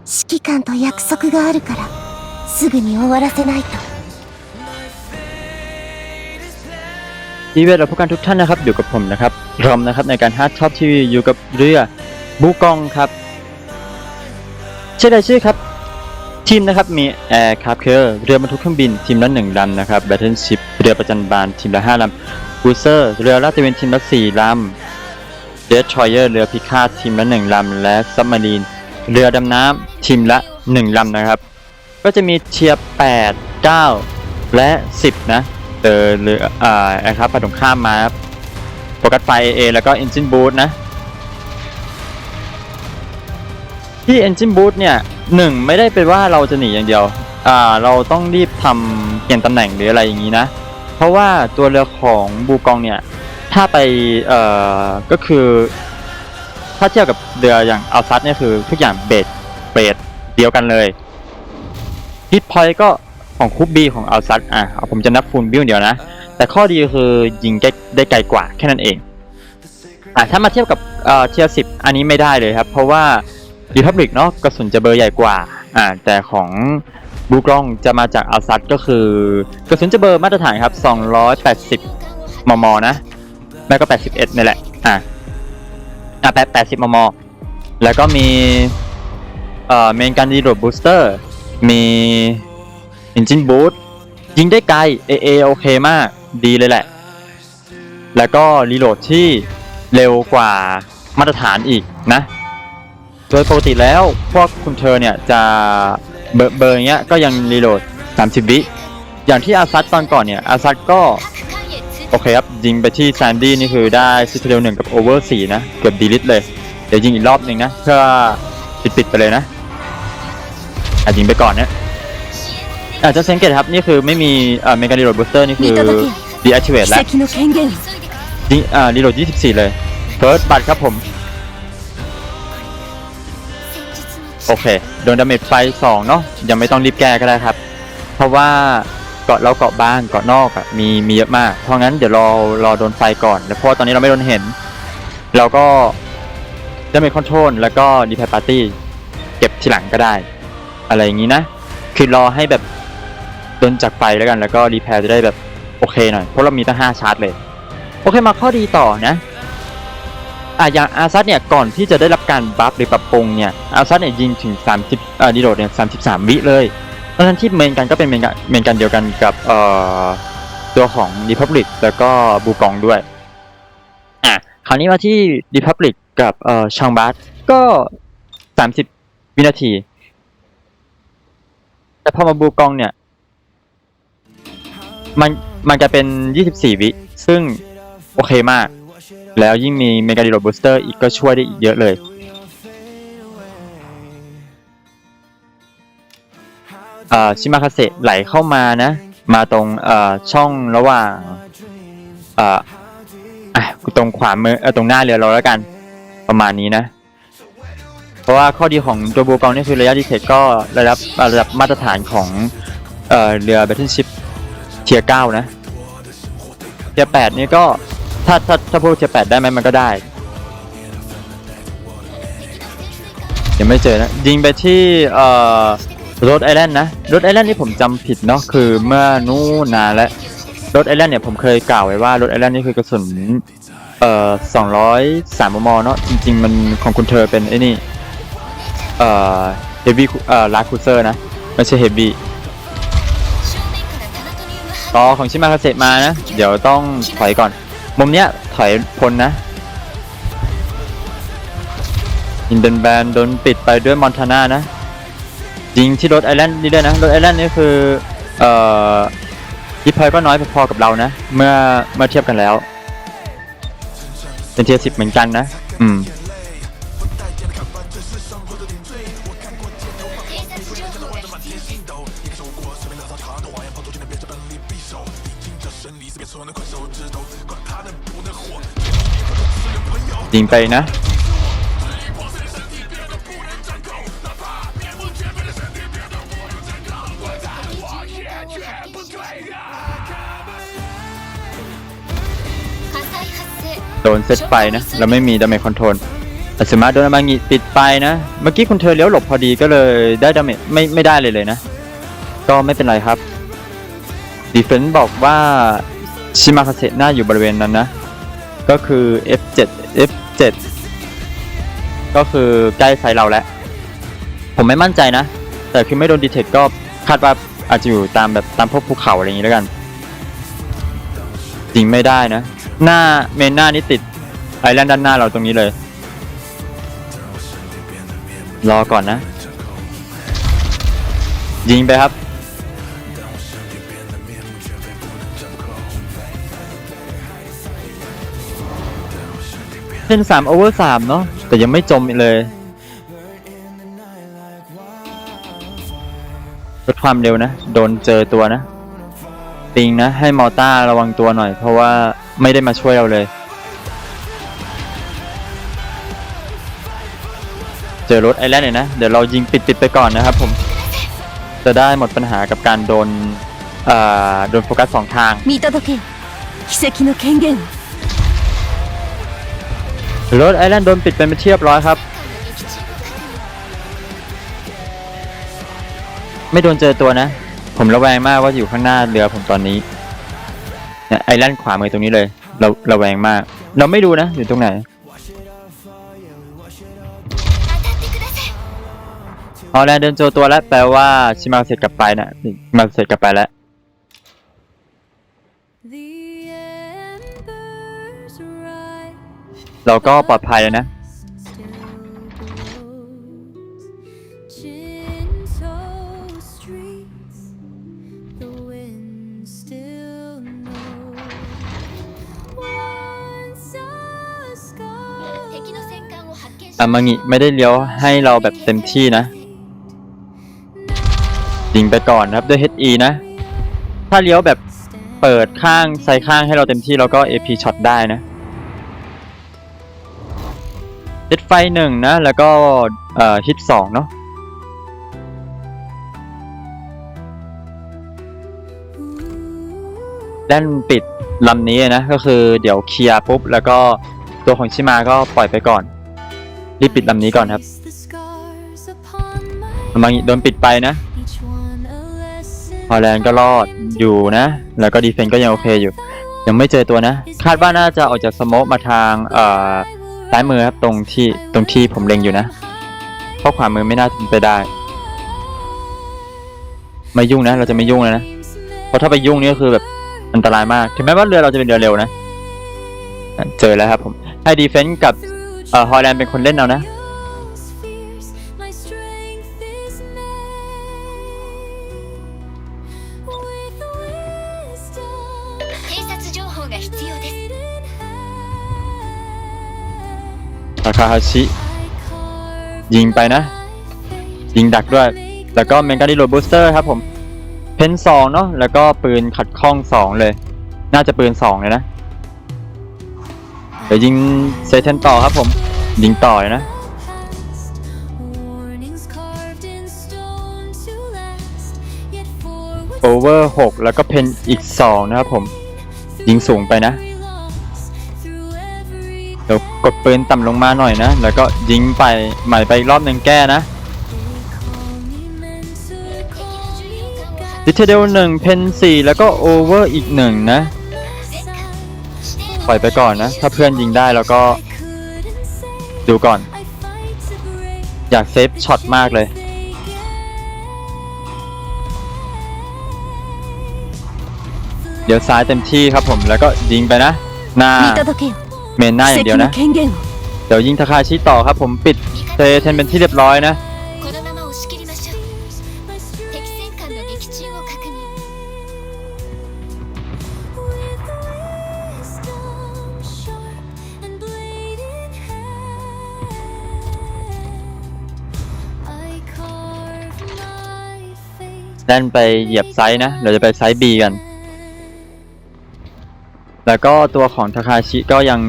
指揮官と約束があるからすぐに終わらせないと อีเวนต์เราพบกันทุกท่านนะครับอยู่กับผมนะครับรอมนะครับในการฮาร์ดท็อปทีวีอยู่กับเรือบูกองครับชื่อใดชื่อครับ ทีมนะครับมีแอร์คาร์เคอร์เรือบรรทุกเครื่องบินทีมละหนึ่งลำนะครับแบทเทิลชิพเรือประจันบานทีมละห้าลำบูเซอร์เรือลาดตระเวนทีมละสี่ลำเดสทรอยเออร์เรือพิฆาตทีมละหนึ่งลำและซับมารีน เรือดำน้ำทีมละหนึ่งลำนะครับ ก็จะมีเทียร์8 9 และ 10 นะเจอเรืออ่าแอร์ครับฝ่ายตรงข้ามมาครับโฟกัสไฟเอแล้วก็ Engine Boost นะ ที่ Engine Boost เนี่ยหนึ่งไม่ได้เป็นว่าเราจะหนีอย่างเดียว อ่า เราต้องรีบทำเปลี่ยนตำแหน่งหรืออะไรอย่างนี้นะ เพราะว่าตัวเรือของบูกองเนี่ย ถ้าไป เอ่อ ก็คือ ถ้าเทียบกับเรืออย่างอัลซัสเนี่ยคือทุกอย่างเบสเบสเดียวกันเลยฮิตพอยก็ของคูปบีของอัลซัดอะเอาผมจะนับฟูลบิลเดียวนะ แต่ข้อดีคือยิงได้ได้ไกลกว่าแค่นั้นเองอะถ้ามาเทียบกับเทียร์สิบอันนี้ไม่ได้เลยครับ เพราะว่าดีพับลิกเนาะกระสุนจะเบอร์ใหญ่กว่าอ่าแต่ของบูกล้องจะมาจากอัลซัดก็คือกระสุนจะเบอร์มาตรฐานครับ 280 มม นะแล้ก็ 81นี่แหละ อะ อะ8 80มม แล้วก็มีเอ่อเมนการดีโรดบูสเตอร์ มี Engine Boost ยิงได้ไกล AA โอเคมาก ดีเลยแหละ แล้วก็รีโหลดที่เร็วกว่ามาตรฐานอีกนะ โดยปกติแล้วพวกคุณเธอเนี่ยจะเบอร์เบอร์เงี้ยก็ยังรีโหลด 30 วิ อย่างที่อาซัดตอนก่อนเนี่ยอาซัดก็ โอเคครับ ยิงไปที่แซนดี้นี่คือได้ซิตเดลหนึ่งกับโอเวอร์สี่นะ เกือบดีลิทเลย เดี๋ยวยิงอีกรอบหนึ่งนะ เพื่อปิดปิดไปเลยนะอะยิงไปก่อนเนี่ยอาจจะสังเกตครับ นี่คือไม่มีเอ่อเมกาลิโรดบูสเตอร์นี่คือดีแอคทีเวตแล้วดีงอ่ารีโหลสี่เลยเฟิร์สบัตครับผม โอเค โดนดาเมจไปงเนาะยังไม่ต้องรีบแก้ก็ได้ครับ เพราะว่า กาะเราเกาะบ้านเกาะนอกอะมีมีเยอะมาก เพราะงั้นเดี๋ยวรอรอโดนไฟก่อนแล้วเพราะตอนนี้เราไม่โดนเห็น เราก็ดาเมจคอนโทรลแล้วก็ดีแพปาร์ตี้เก็บทีหลังก็ได้ อะไรอย่างนี้นะ คือรอให้แบบโดนจากไฟแล้วกัน แล้วก็รีแพร์จะได้แบบโอเคหน่อย เพราะเรามีตั้ง5ชาร์จเลย โอเคมาข้อดีต่อนะอะอย่างอาซัดเนี่ยก่อนที่จะได้รับการบัฟหรือปรับปรุงเนี่ยอาซัดเนี่ยยิงถึง 30อ่าดีโดดเนี่ย33 วิเลย ทั้งที่เมนกันก็เป็นเมนกันเมนกันเดียวกันกับเอ่อตัวของ Republic แล้วก็บูกองด้วย อะ คราวนี้มาที่ Republic กับเอ่อชังบัสก็30วินาที แต่พอมาบูกองเนี่ย มันมันจะเป็น24วิ ซึ่งโอเคมาก แล้วยิ่งมีเมกาดิโรบูสเตอร์อีกก็ช่วยได้อีกเยอะเลย ชิมาคาเซไหลเข้ามานะ มาตรงช่องระหว่างตรงขวามือตรงหน้าเรือเราแล้วกัน ประมาณนี้นะ เพราะว่าข้อดีของตัวบูกองนี่คือระยะดีเทคก็ระดับระดับมาตรฐานของเอเรือ Battleship เทียร์เก้านะเทียร์แปดนี่ก็ถ้าถ้าถ้าพูดเทียร์แปดได้ไหมมันก็ได้ยังไม่เจอนะยิงไปที่เอ่อ รดไอแลนด์นะรดไอแลนด์นี่ผมจำผิดเนาะคือเมื่อนู่นนานแล้วรดไอแลนด์เนี่ยผมเคยกล่าวไว้ว่ารดไอแลนด์นี่คือกระสุนเอ่อสองร้อยสามมมเนาะจริง ๆ มันของคุณเธอเป็นไอ้นี่เอ่อเฮฟวี่เอ่อลาคูเซอร์นะไม่ใช่เฮฟวี่ต่อของชิมาคาเซมานะ เดี๋ยวต้องถอยก่อน มุมเนี้ยถอยพ้นนะอินเดนแบนโดนปิดไปด้วยมอนทาน่านะ ยิงที่รถไอแลนด์นี่ด้วยนะรถไอแลนด์นี่คือเอ่อยิพอยก็น้อยพอๆกับเรานะ เมื่อเมื่อเทียบกันแล้ว เป็นเทียสิบเหมือนกันนะ อืมยิงไปนะ โดนเซตไฟนะแล้วไม่มีดาเมจคอนโทรลอัสมาโดนอามางิติดไปนะ เมื่อกี้คุณเธอเลี้ยวหลบพอดีก็เลยได้ดาเมจไม่ไม่ได้เลยเลยนะ ก็ไม่เป็นไรครับดีเฟนซ์บอกว่าชิมาคาเซน่าอยู่บริเวณนั้นนะ ก็คือ F7 F7 ก็คือใกล้ไซเราแล้ว ผมไม่มั่นใจนะ แต่คือไม่โดนดีเทคก็คาดว่าอาจจะอยู่ตามแบบตามพวกภูเขาอะไรอย่างนี้แล้วกันยิงไม่ได้นะ หน้าเมนหน้านี่ติดไอแลนด์ด้านหน้าเราตรงนี้เลย รอก่อนนะ ยิงไปครับ เป็นสามโอเวอร์สามเนาะแต่ยังไม่จมอีกเลยลดความเร็วนะ โดนเจอตัวนะ ปิงนะ ให้มอต้าระวังตัวหน่อย เพราะว่า ไม่ได้มาช่วยเราเลย เจอรถไอแลนด์เนี่ยนะ เดี๋ยวเรายิงปิดๆไปก่อนนะครับผม จะได้หมดปัญหากับการโดนเอ่อโดนโฟกัสสองทาง 見届けよ奇跡の権限を รถไอแลนด์โดนปิดไปเป็นที่เรียบร้อยครับ ไม่โดนเจอตัวนะ ผมระแวงมากว่าอยู่ข้างหน้าเรือผมตอนนี้ เนี่ยไอแลนด์ขวามือตรงนี้เลย เราระแวงมาก เราไม่ดูนะ อยู่ตรงไหน พอแลนด์เดินเจอตัวแล้วแปลว่าชิมาเสร็จกลับไปนะชิมาเสร็จกลับไปแล้ว The embers rise, เราก็ปลอดภัยแล้วนะ อามางิไม่ได้เลี้ยวให้เราแบบเต็มที่นะยิงไปก่อนครับด้วย HE นะ ถ้าเลี้ยวแบบเปิดข้างไซข้างให้เราเต็มที่เราก็ AP ช็อตได้นะฮิตไฟหนึ่งนะ แล้วก็เอ่อฮิตสองเนาะด้านปิดลำนี้นะ ก็คือเดี๋ยวเคลียร์ปุ๊บ แล้วก็ตัวของชิมาก็ปล่อยไปก่อน รีบปิดลำนี้ก่อนครับมางิโดนปิดไปนะ each one a lesson. ฮอลแลนด์ก็รอดอยู่นะ แล้วก็ดีเฟนต์ก็ยังโอเคอยู่ ยังไม่เจอตัวนะ คาดว่าน่าจะออกจากสโมกมาทางเอ่อซ้ายมือครับตรงที่ตรงที่ผมเล็งอยู่นะ เพราะขวามือไม่น่าจะไปได้ ไม่ยุ่งนะ เราจะไม่ยุ่งแล้วนะ เพราะถ้าไปยุ่งนี่ก็คือแบบอันตรายมาก ถึงแม้ว่าเรือเราจะเป็นเรือเร็วนะ เจอแล้วครับผม ให้ดีเฟนต์กับ เอ่อฮอลแลนด์เป็นคนเล่นเอานะ Fierce, my strength is made with wisdom. 偵察情報が必要です ทาคาฮาชิ I carve ยิงไปนะ my fate. ยิงดักด้วย แล้วก็เมกาดิโรบูสเตอร์ครับผม เพนสองเนาะ แล้วก็ปืนขัดข้องสองเลย น่าจะปืนสองเลยนะ เ ดี๋ยวยิงเซเทนต่อครับผม ยิงต่อเลยนะ โอเวอร์หกแล้วก็เพนอีกสองนะครับผม ยิงสูงไปนะเดี๋ยวกดปืนต่ำลงมาหน่อยนะ แล้วก็ยิงไปใหม่ไปอีกรอบหนึ่งแก้นะดิเทเดลหนึ่งเพนสี่แล้วก็โอเวอร์อีกหนึ่งนะ ปล่อยไปก่อนนะ ถ้าเพื่อนยิงได้แล้วก็ ดูก่อน อยากเซฟช็อตมากเลยเดี๋ยวซ้ายเต็มที่ครับผมแล้วก็ยิงไปนะ หน้าเมนหน้าอย่างเดียวนะ เดี๋ยวยิงทาคาชิต่อครับผมปิดเซเทนเป็นที่เรียบร้อยนะ แล่นไปเหยียบไซส์นะ เราจะไปไซส์ B กัน แล้วก็ตัวของทาคาชิก็ยัง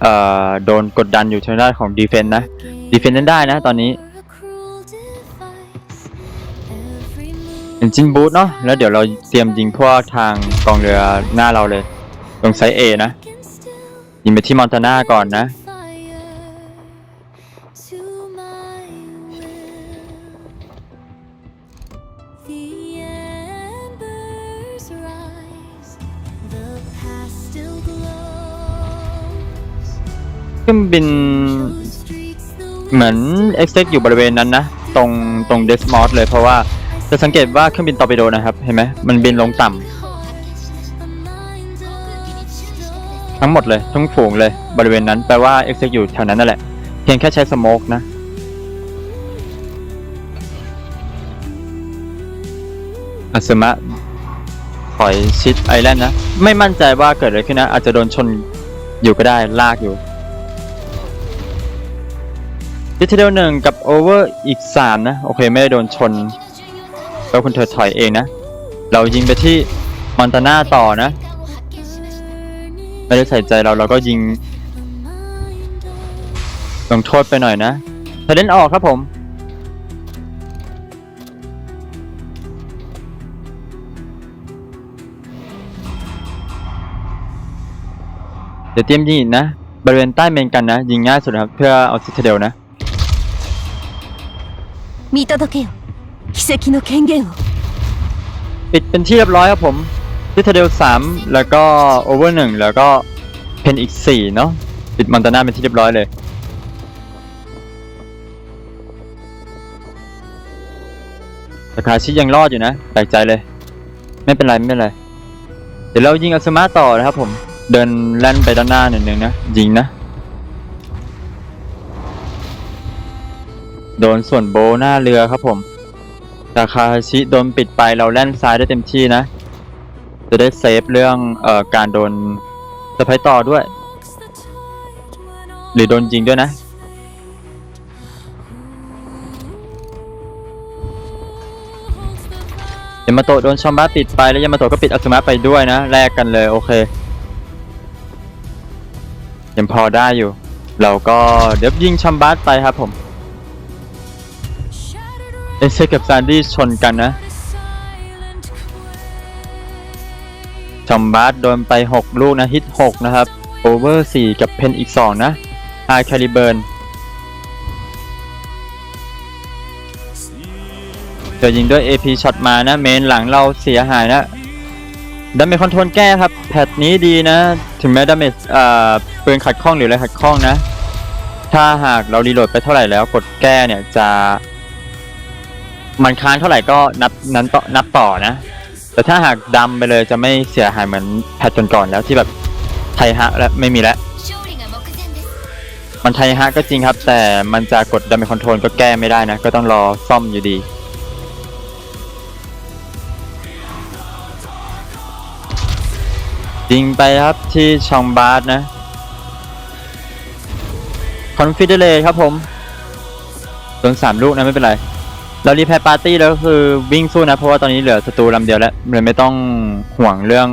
เอ่อโดนกดดันอยู่ทางด้านของดีเฟนต์นะดีเฟนต์นั้นได้นะตอนนี้เป็นจินบูทเนาะแล้วเดี๋ยวเราเตรียมยิงพวกทางกองเรือหน้าเราเลย ตรงไซส์ A นะยิงไปที่มอนตาน่าก่อนนะ เครื่องบิน เหมือนเอ็กเซอยู่บริเวณนั้นนะ ตรงตรงเดสมอสเลยเพราะว่าจะสังเกตว่าเครื่องบินตอร์ปิโดนะครับ เห็นไหมมันบินลงต่ำทั้งหมดเลย ทั้งฝูงเลยบริเวณนั้นแปลว่าเอ็กเซอยู่แถวนั้นนั่นแหละ เพียงแค่ใช้สโมกนะอัสมะถอยชิดไอแลนด์นะ ไม่มั่นใจว่าเกิดอะไรขึ้นนะ อาจจะโดนชนอยู่ก็ได้ลากอยู่ ดิทเทลหนึ่งกับโอเวอร์อีกสามนะ โอเค ไม่ได้โดนชนแล้วคุณเธอถอยเองนะ เรายิงไปที่มอนตาน่าต่อนะ ไม่ได้ใส่ใจเราเราก็ยิงลงโทษไปหน่อยนะเธอเล่นออกครับผมเดี๋ยวเตรียมยิงนะ บริเวณใต้เมนกันนะ ยิงง่ายสุดครับ เพื่อเอาซิทเดลนะ 見届けよ奇跡の権限を ปิดเป็นที่เรียบร้อยครับผมซิตเดลสามแล้วก็โอเวอร์หนึ่งแล้วก็เพนอีกสี่เนาะปิดมอนตาน่าเป็นที่เรียบร้อยเลย แต่คาชิยังรอดอยู่นะแปลกใจเลย ไม่เป็นไรไม่เป็นไร เดี๋ยวเรายิงอัสมาต่อนะครับผม เดินแล่นไปด้านหน้าหนึ่งนึงนะ ยิงนะ โดนส่วนโบหน้าเรือครับผมต่คาชิโดนปิดไปเราแล่นซ้ายได้เต็มที่นะ จะได้เซฟเรื่องเอ่อการโดนสะพายต่อด้วย หรือโดนยิงด้วยนะยามาโตะโดนชอมบะปิดไปแล้วยามาโตะก็ปิดอัสมาไปด้วยนะแลกกันเลยโอเคยังพอได้อยู่ เราก็เดี๋ยวยิงชอมบัสไปครับผม เอเซกับซานดี้ชนกันนะชอมบัสโดนไป 6 ลูกนะฮิต 6 นะครับ โอเวอร์ 4 กับเพนอีก 2 นะไฮคาลิเบิร์นจะยิงด้วย AP ช็อตมานะ เมนหลังเราเสียหายนะดาเมจคอนโทรลแก้ครับ แพทนี้ดีนะ ถึงแม้ดาเมจอ่าปืนขัดข้องหรืออะไรขัดข้องนะ ถ้าหากเรารีโหลดไปเท่าไหร่แล้วกดแก้เนี่ยจะ มันค้างเท่าไหร่ก็นับนั้นต่อนับต่อนะ แต่ถ้าหากดำไปเลยจะไม่เสียหายเหมือนแพทก่อนๆแล้วที่แบบไทฮะและไม่มีแล้วมันไทฮะก็จริงครับ แต่มันจะกดดาเมจคอนโทรลก็แก้ไม่ได้นะ ก็ต้องรอซ่อมอยู่ดียิงไปครับที่ชองบาร์สนะคอนฟิเดเลครับผมโดนสามลูกนะไม่เป็นไร เรารีแพร์ปาร์ตี้แล้วคือวิ่งสู้นะ เพราะว่าตอนนี้เหลือศัตรูลำเดียวแล้วเลยไม่ต้องห่วงเรื่อง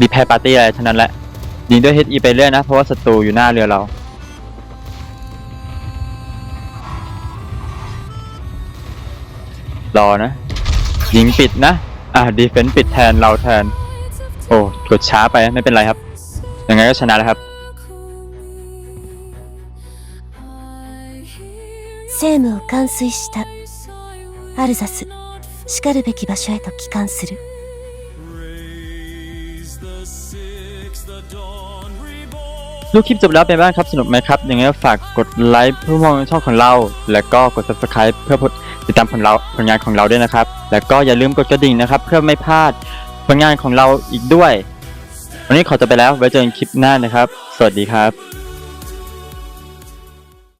รีแพร์ปาร์ตี้อะไรทั้งนั้นแหละยิงด้วย HE ไปเรื่อยนะ เพราะว่าศัตรูอยู่หน้าเรือเรา รอนะ ยิงปิดนะ อะดีเฟนส์ปิดแทนเราแทน โอ้กดช้าไปไม่เป็นไรครับ ยังไงก็ชนะแล้วครับ チェーを完遂した。アルザス、叱るべき場所へと帰還する。ดูคลิปจบแล้วเป็นบ้างครับสนุกไหมครับ ยังไงก็ฝากกดไลค์เพื่อมองช่องของเรา แล้วก็กด subscribe เพื่อติดตามผลเราผลงานของเราด้วยนะครับ แล้วก็อย่าลืมกดกระดิ่งนะครับ เพื่อไม่พลาดผลงานของเราอีกด้วย วันนี้ขอตัไปแล้วไว้เจอกันคลิปหน้านะครับ สวัสดีครับ